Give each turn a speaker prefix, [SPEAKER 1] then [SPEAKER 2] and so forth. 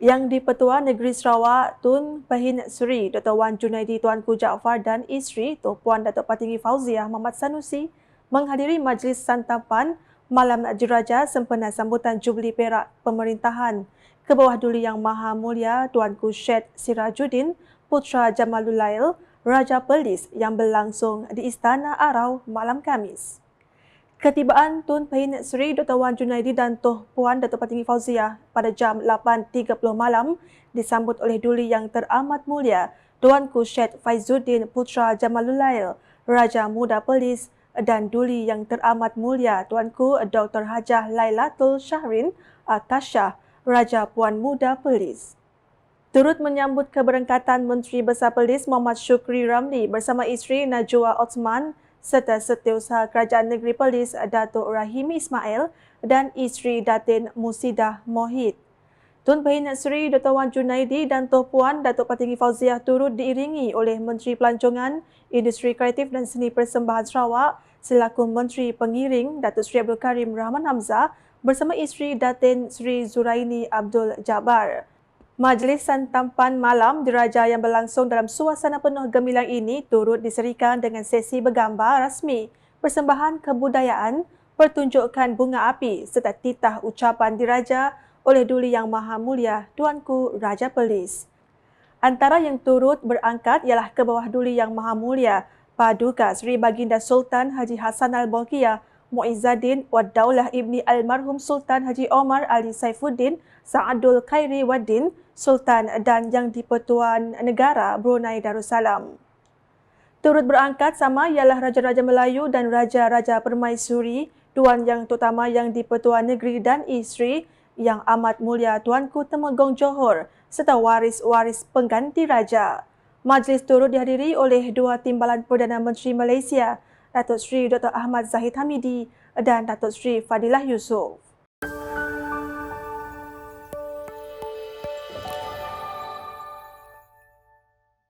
[SPEAKER 1] Yang di-Pertua Negeri Sarawak Tun Pahin Seri Dr. Wan Junaidi Tuanku Jaafar dan isteri Tok Puan Datuk Patinggi Fauziah Muhammad Sanusi menghadiri majlis santapan Malam Juraja sempena sambutan Jubli Perak Pemerintahan ke bawah duli Yang Maha Mulia Tuanku Syed Sirajuddin Putra Jamalul Lail Raja Perlis yang berlangsung di Istana Arau malam Kamis. Ketibaan Tun Pahin Seri Dr. Wan Junaidi dan Toh Puan Datuk Patinggi Fauziah pada jam 8.30 malam disambut oleh duli yang teramat mulia Tuanku Syed Faizuddin Putra Jamalulail, Raja Muda Perlis dan duli yang teramat mulia Tuanku Dr. Hajah Lailatul Syahrin Atasha, Raja Puan Muda Perlis. Turut menyambut keberangkatan Menteri Besar Perlis Muhammad Syukri Ramli bersama isteri Najwa Osman serta Setiausaha Kerajaan Negeri Perlis Datuk Rahim Ismail dan isteri Datin Musidah Mohid. Tun Pahin Seri Dr. Wan Junaidi dan Toh Puan Datuk Patinggi Fauziah turut diiringi oleh Menteri Pelancongan, Industri Kreatif dan Seni Persembahan Sarawak selaku Menteri Pengiring Datuk Seri Abdul Karim Rahman Hamzah bersama isteri Datin Seri Zuraini Abdul Jabbar. Majlis santapan malam diraja yang berlangsung dalam suasana penuh gemilang ini turut diserikan dengan sesi bergambar rasmi, persembahan kebudayaan, pertunjukan bunga api serta titah ucapan diraja oleh Duli Yang Maha Mulia Tuanku Raja Perlis. Antara yang turut berangkat ialah ke bawah Duli Yang Maha Mulia Paduka Sri Baginda Sultan Haji Hassan Al-Bolkiah Muizzaddin Wad Daulah Ibni Almarhum Sultan Haji Omar Ali Saifuddin Sa'adul Khairi Waddin Sultan dan Yang di-Pertuan Negara Brunei Darussalam. Turut berangkat sama ialah Raja-Raja Melayu dan Raja-Raja Permaisuri, Tuan Yang Terutama Yang di-Pertuan Negeri dan Isteri Yang Amat Mulia Tuanku Temegong Johor serta waris-waris pengganti Raja. Majlis turut dihadiri oleh dua timbalan Perdana Menteri Malaysia, Datuk Seri Dr. Ahmad Zahid Hamidi dan Datuk Seri Fadilah Yusof.